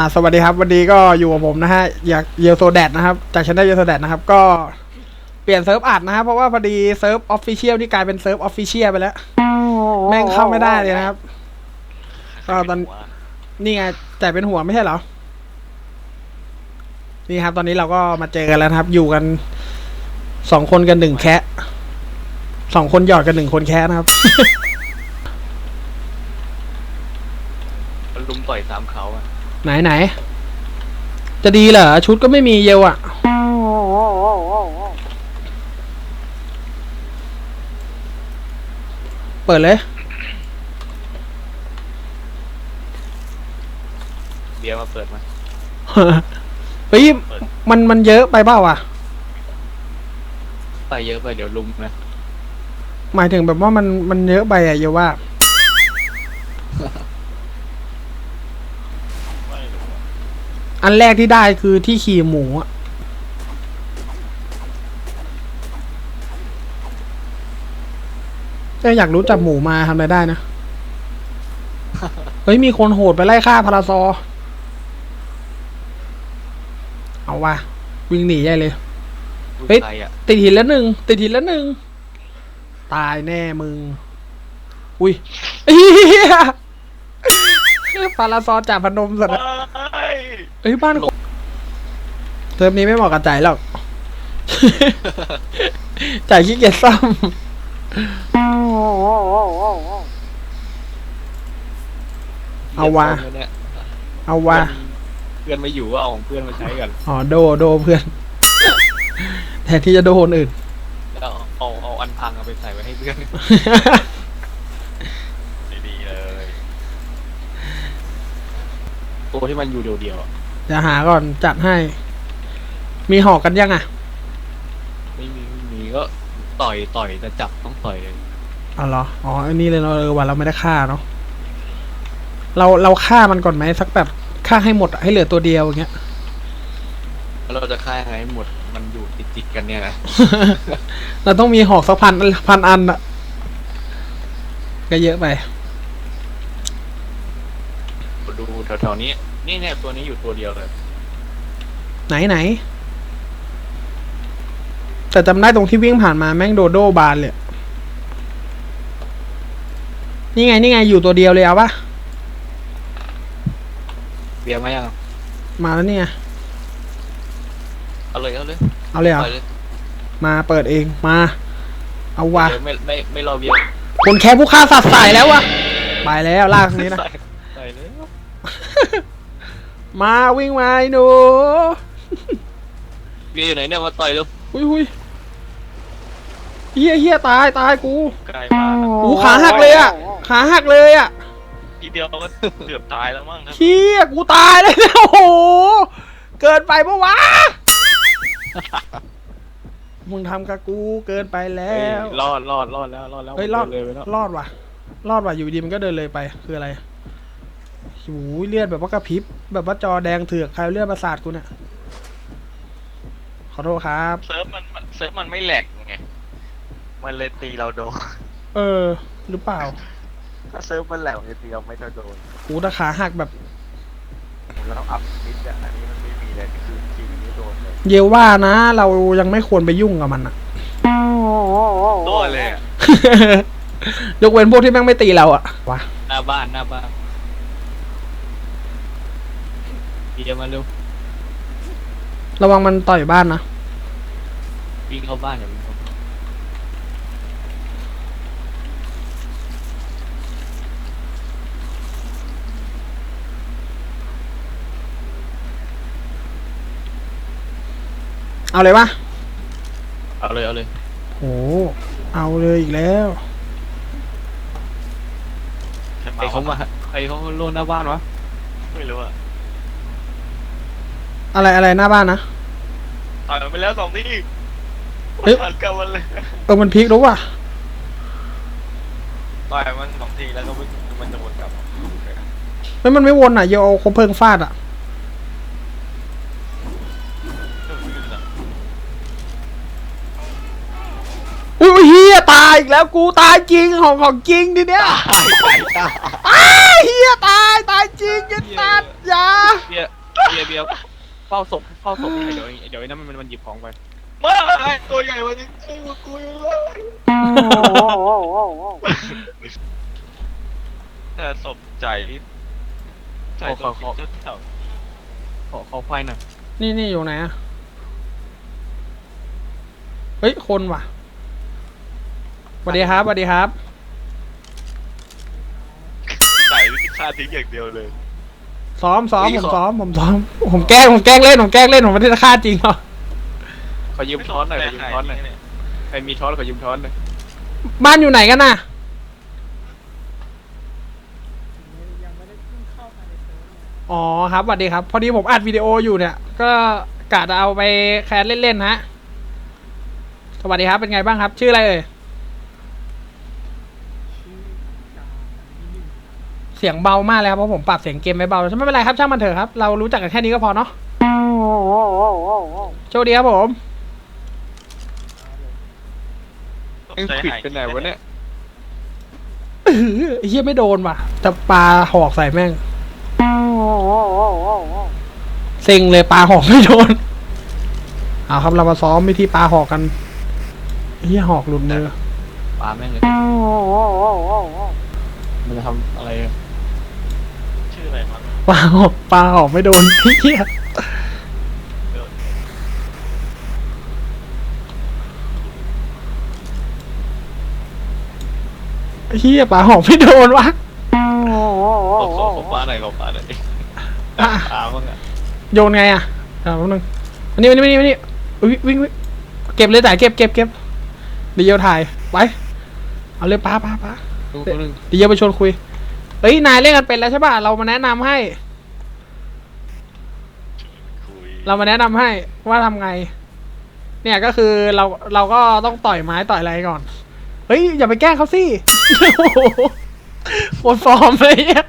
อ่าสวัสดีครับ วันนี้ก็อยู่กับผมนะฮะอยากเยลโซแดดนะครับ จากช anel เยลโซแดดนะครับ ก็เปลี่ยนเซิร์ฟอัดนะครับ เพราะว่าพอดีเซิร์ฟออฟฟิเชียลที่กลายเป็นเซิร์ฟออฟฟิเชียลไปแล้ว แม่งเข้าไม่ได้เลยนะครับก็ตอนนี่ไงแต่เป็นหัวไม่ใช่เหรอ นี่ครับ ตอนนี้เราก็มาเจอกันแล้วนะครับ อยู่กันสองคนกันหนึ่งแคะสองคนหยอดกันหนึ่งคนแคะนะครับ มันลุมต่อยสามเขาอะ ไหนไหน จะดีเหรอ ชุดก็ไม่มีเยลอะเปิดเลย เบียร์มาเปิดมาเฮ้ยมันมันเยอะไปเปล่าอะไปเยอะไปเดี๋ยวลุมนะ หมายถึงแบบว่ามันมันเยอะไปอะเยอะว่า อันแรกที่ได้คือที่ขี่หมูอะแต่อยากรู้จับหมูมาทำอะไรได้นะ เฮ้ย มีคนโหดไปไล่ฆ่าพาราซอ เอาว่ะ วิ่งหนีใหญ่เลยผู้เฮ้ยชายอะติดหินแล้วหนึ่งติดหินแล้วหนึ่ง ตายแน่มึง อุ้ยเฮียปาราซอจ่าพนมสัตว์อะ เอ้ยบ้านคนเทอมนี้ไม่เหมาะกับจ่ายหรอก จ่ายขี้เกียจซ่อมเอาวะเนี่ยเอาวะเพื่อนไม่อยู่ก็เอาของเพื่อนมาใช้กันอ๋อโดโดเพื่อนแทนที่จะโดคนอื่นแล้วเอาเอาอันพังเอาไปใส่ไว้ให้เพื่อนดีๆเลยตัวที่มันอยู่เดียวๆอะ จะหาก่อนจัดให้ มีหอกกันยังอะ ไม่มีไม่มีก็ต่อยต่อยจะจับต้องต่อยเลยอ๋อเหรอ อ๋อ อันนี้เลยเนาะเออวันเราไม่ได้ฆ่าเนาะ เราเราฆ่ามันก่อนไหมสักแบบฆ่าให้หมดอะให้เหลือตัวเดียวอย่างเงี้ย แล้วเราจะฆ่ายังไงให้หมดมันอยู่ติดๆกันเนี่ยนะเราต้องมีหอกสักพันพันอันอะก็เยอะไป ดูแถวๆนี้ นี่เนี่ยตัวนี้อยู่ตัวเดียวเลย ไหนไหน แต่จำได้ตรงที่วิ่งผ่านมาแม่งโดโดบานเลยอะนี่ไงนี่ไงอยู่ตัวเดียวเลยเอาปะเบียร์มายังมาแล้วเนี่ยเอาเลยเอาเลยเอาเลยเหรปอะล่อยเลยมาเปิดเองมา เอาวะเดี๋ยวไม่ไม่ไม่รอเบียร์คนแค่ผู้ฆ่าสัตว์ใส่แล้ววะไปแล้วลากตรงนี้นะ ใส่ใส่เลย มาวิ่งมาไอ้หนูเบียร์อยู่ไหนเนี่ยมาต่อยเร็วหุยหุยเฮียเฮียตายตายกูไกลมากกูขาหักเลยอะขาหักเลยอะทีเดียวก็เกือบตายแล้วมั้งครับเฮียกูตายเลยนะโอ้โหเกินไปปะวะมึงทำกับกูเกินไปแล้เอ้ยวรอดรอดรอดแล้วรอดแล้วเฮ้ยรอดเลยไปแล้วรอดว่ะ รอดว่ะอยู่ดีมันก็เดินเลยไปคืออะไร หูยเลือดแบบว่ากระพริบ แบบว่าจอแดงเถือกใครเอาเลือดประสาทกูเนี่ยขอโทษครับ เซิร์ฟมันมันเซิร์ฟมันไม่แหลกไง มันเลยตีเราโดน เออ หรือเปล่า ถ้าเซิร์ฟมันแหลกมันจะตีเราไม่โดนหูตะขาหักแบบเราต้องอัพนิดอะอันนี้มันไม่มีเลยคือทีนี้โดนเลย เยาว่านะ เรายังไม่ควรไปยุ่งกับมันอะโดนเลยอะยกเว้นพวกที่แม่งไม่ตีเราอะวะ หน้าบ้านหน้าบ้าน เบียร์มาเร็วระวังมันต่อยบ้านนะ วิ่งเข้าบ้านอย่าวิ่งเข้าบ้านเอาเลยปะเอาเลยเอาเลยโอ้เอาเลยอีกแล้ว ใครเขามาใครเขาโลนหน้าบ้านวะไม่รู้อะ อะไรอะไรหน้าบ้านนะต่อยมันไปแล้วสองทีเฮ้ย มันกันมันเลยเออมันพลิกรู้ว่ะต่อยมันสองทีแล้วก็มันมันจะวนกลับไม่มันไม่วนอะเยาเอาคบเพลิงฟาดอะอุ้ยเฮียตายอีกแล้วกูตายจริงของของจริงดิเนี้ยตายตายตายอ้ายเฮียตายตายจริงอยันตัดอย่าเบียร์เบียร์เบียร์ เฝ้าศพเฝ้าศพนี่เดี๋ยวเดี๋ยวไอ้นั่นมันมันหยิบของไปไม่ตัวใหญ่กวันนี้ไอ้กูกูอยู่เลยแต่สมใจใจขอตัขวอจขริองเจ้าขอขอไฟหน่อยนี่นี่อยู่ไหนอะเฮ้ยคนว่ะสวัสดีครับสวัสดีครับใจวิฆ่าทิ้งอย่างเดียวเลย ซ้อมซ้อมผมซ้อมผมซ้อมผมแกล้งผมแกล้งเล่นผมแกล้งเล่นผมไม่ได้ฆ่าจริงหรอกขอยืมช้อนหน่อยขอยืมช้อนหน่อยใครมีช้อนขอยืมช้อนหน่อยบ้านอยู่ไหนกันน่ะอ๋อครับสวัสดีครับ พอดีผมอัดวิดีโออยู่เนี่ย ก็กะจะเอาไปแคสเล่นๆฮะสวัสดีครับเป็นไงบ้างครับ ชื่ออะไรเอ่ย เสียงเบามากเลยครับเพราะผมปรับเสียงเกมไม่เบาไม่เป็นไรครับช่างมันเถอะครับ เรารู้จักกันแค่นี้ก็พอเนาะโชคดีครับผมเอ็งขิดเป็นไหนวะเนี่ยอื้อไอ้เฮียไม่โดนว่ะจะปลาหอกใส่แม่งเซ็งเลยปลาหอกไม่โดนเอาครับเรามาซ้อมวิธีปลาหอกกันเฮียหอกหลุดมือปาแม่งเลยมันจะทำอะไร อะชื่ออะไรมั้งปลาหอกปลาหอกไม่โดนเฮียเฮียปลาหอกไม่โดนวะขอขอขอป้าหน่อยขอป้าหน่อยอะตาบ้างอะโยนไงอะเดี๋ยวแป๊บนึงอันนี้อันนี้อันนี้อันนี้อุ๊ยวิ่งวิ่งเก็บเลยแต่เก็บเก็บเก็บเดี๋ยวถ่ายไปเอาเลยป้าป้าป้าดูตัวหนึงเดี๋ยวไปชวนคุย เฮ้ย นายเล่นกันเป็นแล้วใช่ป่ะ เรามาแนะนำให้ คุยเรามาแนะนำให้ว่าทำไง เนี่ยก็คือเราเราก็ต้องต่อยไม้ต่อยอะไรก่อน เฮ้ย อย่าไปแกล้งเขาสิ โอ้โหโคตรฟอร์มเลยเนี่ย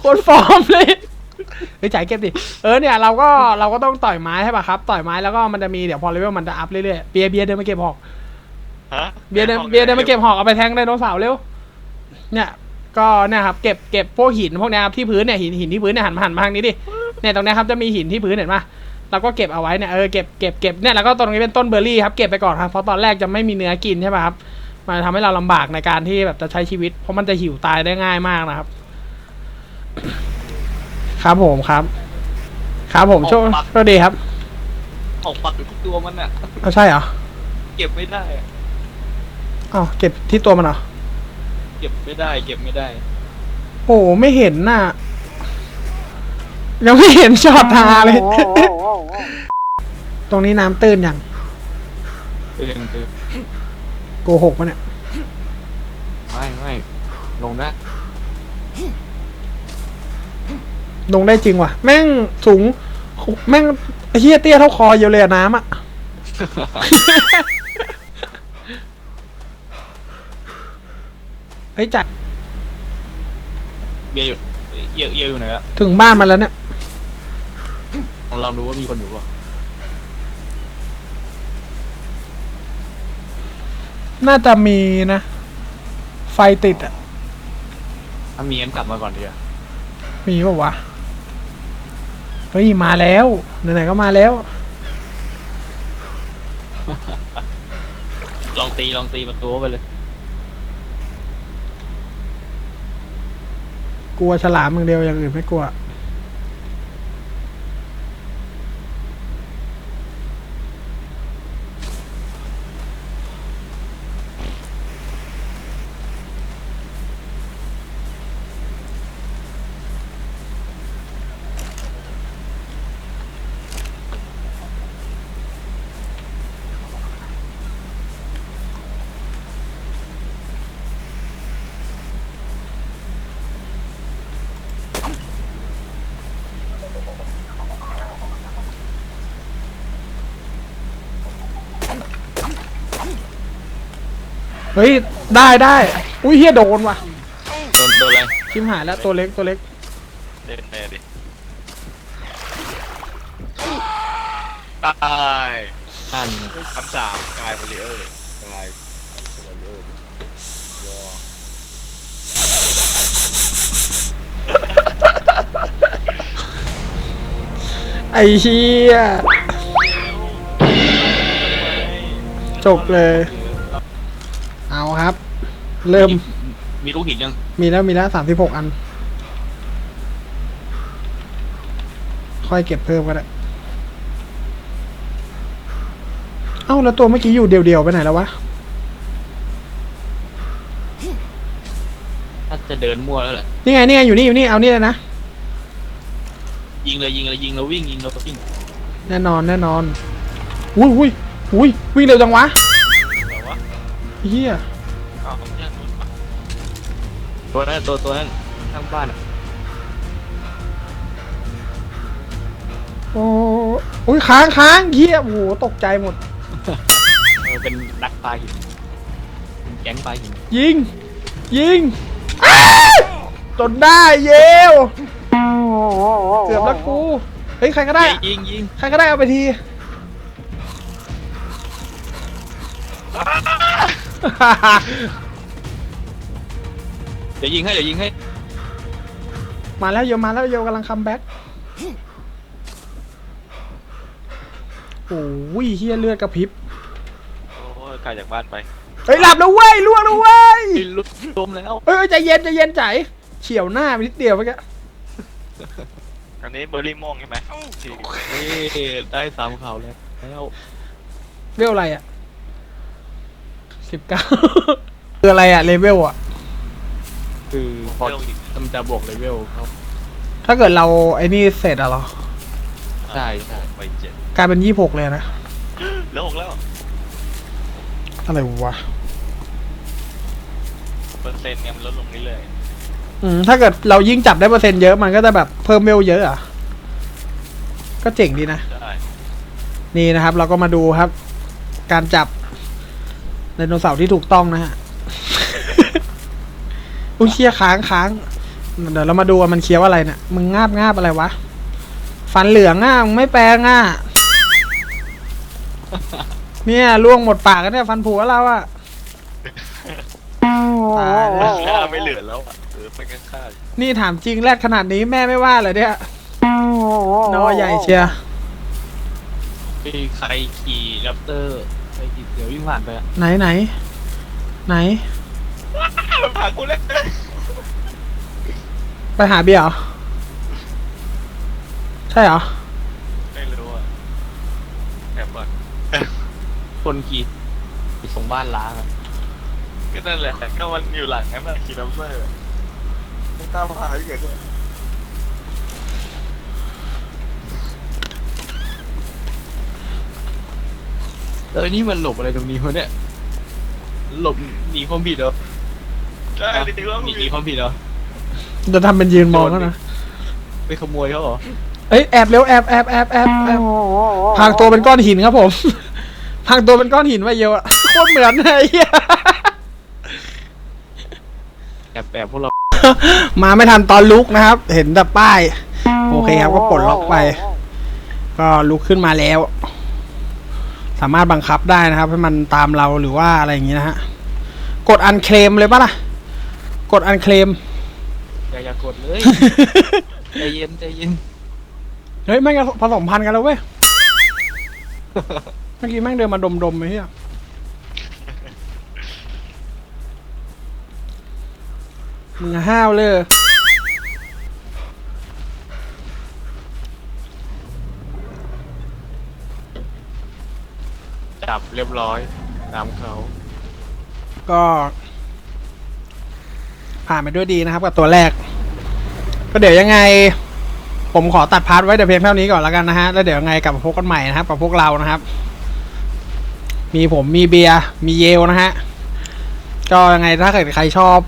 โคตรฟอร์มเลยเฮ้ยจ่ายเก็บดิเออเนี่ยเราก็เราก็ต้องต่อยไม้ใช่ป่ะครับ ต่อยไม้แล้วก็มันจะมีเดี๋ยวพอเลเวลมันจะอัพเรื่อยๆเบียร์เบียร์เดินมาเก็บหอก ฮะเบียร์เดินเบียร์เดินมาเก็บหอกเอาไปแทงไดโนเสาร์เร็ว เนี่ย ก็เนี่ยครับเก็บเก็บพวกหินพวกเนี้ยครับที่พื้นเนี่ยหินหินที่พื้นเนี่ยหันมาหันมาทางนี้ดิเนี่ยตรงเนี้ยครับจะมีหินที่พื้นเห็นปะเราก็เก็บเอาไว้เนี่ยเออเก็บเก็บเก็บเนี่ยแล้วก็ตรงนี้เป็นต้นเบอร์รี่ครับเก็บไปก่อนครับเพราะตอนแรกจะไม่มีเนื้อกินใช่ป่ะครับมันทำให้เราลำบากในการที่แบบจะใช้ชีวิต เพราะมันจะหิวตายได้ง่ายมากนะครับ ครับผมครับ ครับผมโชคโชคดีครับออกปักอยู่ที่ตัวมันอะเอาใช่เหรอเก็บไม่ได้อะอ้าวเก็บที่ตัวมันเหรอ เก็บไม่ได้เก็บไม่ได้ โอ้ไม่เห็นน่ะ ยังไม่เห็นช็อตทาเลย ตรงนี้น้ำตื้นยังเออเออโกหกปะเนี่ย ไม่ไม่ลงได้ลงได้จริงว่ะ แม่งสูง แม่งไอ้เฮียเตี้ยเท่าคออยู่เลยอะน้ำอะ เฮ้ยจัดเบียร์อยู่เอียเอียอยู่ไหนอะถึงบ้านมันแล้วเนี่ยลองลองดูว่ามีคนอยู่ป่ะน่าจะมีนะ ไฟติดอะ ถ้ามีงั้นกลับมาก่อนดีกว่ามีป่าวะเฮ้ยมาแล้วไหนๆก็มาแล้ว ลองตีลองตีประตูไปเลย กลัวฉลามมึงเดียวอย่างอื่นไม่กลัว เฮ้ย ได้ได้ อุ้ยเฮียโดนว่ะ โดนโดนอะไรชิมหายแล้วตัวเล็กตัวเล็ก เล่นแน่ดิตายนั่นคำสามกายบริเออร์กายบริเออร์วอไอ้เชี่ยจบเลยเอาครับ เริ่ม มีลูกหินยัง มีแล้วมีแล้วสามสิบหกอัน ค่อยเก็บเพิ่มก็ได้ เอ้าแล้วตัวเมื่อกี้อยู่เดียวๆไปไหนแล้ววะ ถ้าจะเดินมั่วแล้วแหละ นี่ไงนี่ไงอยู่นี่อยู่นี่เอานี่เลยนะ ยิงเลยยิงเลยยิงแล้ววิ่งยิงแล้ววิ่งแน่นอนแน่นอน อุ้ยอุ้ยอุ้ยวิ่งเร็วจังวะแต่ว่าเฮียอ้าวเนี่ย ตัวนั้นตัวตัวนั้นข้างบ้านอะโอ้อุ้ยค้างค้างเฮียโอ้โหตกใจหมด เออเป็นนักปลาหินเป็นแก๊งปลาหินยิง ยิงอ้าวจนได้เยวเกือบแล้วกู เฮ้ย ใครก็ได้ ยิงยิงใครก็ได้เอาไปที เดี๋ยวยิงให้เดี๋ยวยิงให้มาแล้วโยมาแล้วโยกำลังคัมแบ็กโอ้ยเฮียเลือดกระพริบโอ้ยไกลจากบ้านไปเฮ้ยหลับแล้วเว้ยล่วงแล้วเว้ยไอ้ลุกรวมแล้วเอ้ยใจเย็นใจเย็นใจเฉียวหน้าไปนิดเดียวเมื่อกี้อันนี้เบอร์รี่ม่วงใช่ไหมที่เฮ้ยได้สามข่าวแล้วแล้วเวลอะไรอะสิบเก้าคืออะไรอะเลเวลอะ คือพอมันจะบวกเลเวลเขาถ้าเกิดเราไอ้นี่เสร็จอะเหรอ ใช่ใช่ไปเจ็ดกลายเป็นยี่หกเลยนะ แล้วหกแล้วอะไรวะ เปอร์เซ็นต์เนี่ยมันลดลงเรื่อยอืม ถ้าเกิดเรายิ่งจับได้เปอร์เซ็นต์เยอะมันก็จะแบบเพิ่มเวลเยอะอะ ก็เจ๋งดีนะ ๆได้นี่นะครับ เราก็มาดูครับ การจับไดโนเสาร์ที่ถูกต้องนะฮะ อุ้ยเคี้ยค้างค้างเดี๋ยวเรามาดูว่ามันเคี้ยวอะไรเนี่ยมึงงาบงาบอะไรวะฟันเหลืองอะมึงไม่แปลงอะเนี่ยล่วงหมดปากกันเนี่ยฟันผุแล้วเราอะตายแล้วหน้าไม่เหลือแล้วอะเออเป็นกันค่านี่ถามจริงแรดขนาดนี้แม่ไม่ว่าเลยเนี่ยนอใหญ่เชียร์มีใครขี่แรปเตอร์ใครขี่เสือวิ่งผ่านไปอะไหนไหน ไหน มันพากูเล่นไปหาเบียร์เหรอ ใช่เหรอ ไม่รู้อะแอบก่อนคนขี่อยู่ตรงบ้านล้างอะก็นั่นแหละก็มันอยู่หลังนั้นน่ะขี่ลัมเบอร์ไม่ตามหาที่เกิดขึ้นเออนี่มันหลบอะไรตรงนี้วะเนี่ย หลบหนีความผิดเหรอ ใช่ดีว่าหมีนีหนีความผิดเหรอจะทำเป็นยืนมองแล้วนะ ไปขโมยเขาเหรอเอ้ยแอบเร็วแอบแอบแอบแอบแอบพรางตัวเป็นก้อนหินครับผมพรางตัวเป็นก้อนหินไว้เยอะอะโคตรเหมือนเลยไอ้เหี้ยแอบแอบพวกเรามาไม่ทันตอนลุกนะครับ เห็นแต่ป้าย โอเคครับก็ปลดล็อกไป ก็ลุกขึ้นมาแล้ว สามารถบังคับได้นะครับ ให้มันตามเราหรือว่าอะไรอย่างนี้นะฮะ กดอันเคลมเลยปะล่ะ กดอันเคลม อย่าอย่ากดเลย ใจเย็นใจเย็นเฮ้ยแม่งจะผสมพันธุ์กันแล้วเว้ย เมื่อกี้แม่งเดินมาดมๆไปเฮียมึงห้าวเลยจับเรียบร้อยตามเขา ก็ ผ่านไปด้วยดีนะครับ กับตัวแรก ก็เดี๋ยวยังไง ผมขอตัดพาร์ทไว้แต่เพียงเท่านี้ก่อนแล้วกันนะฮะแล้วเดี๋ยวยังไงกลับมาพบกันใหม่นะครับ กับพวกเรานะครับ มีผมมีเบียร์มีเยลนะฮะก็ยังไงถ้าเกิดใครชอบ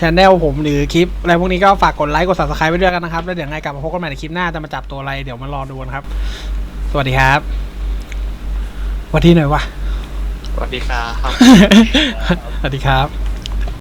ช anel ผมหรือคลิปอะไรพวกนี้ก็ฝากกดไลค์กด subscribe ไว้ด้วยกันนะครับ แล้วเดี๋ยวยังไงกลับมาพบกันใหม่ในคลิปหน้าจะมาจับตัวอะไรเดี๋ยวมารอดูนะครับ สวัสดีครับสวัสดีหน่อยวะสวัสดีครับ สวัสดีครับ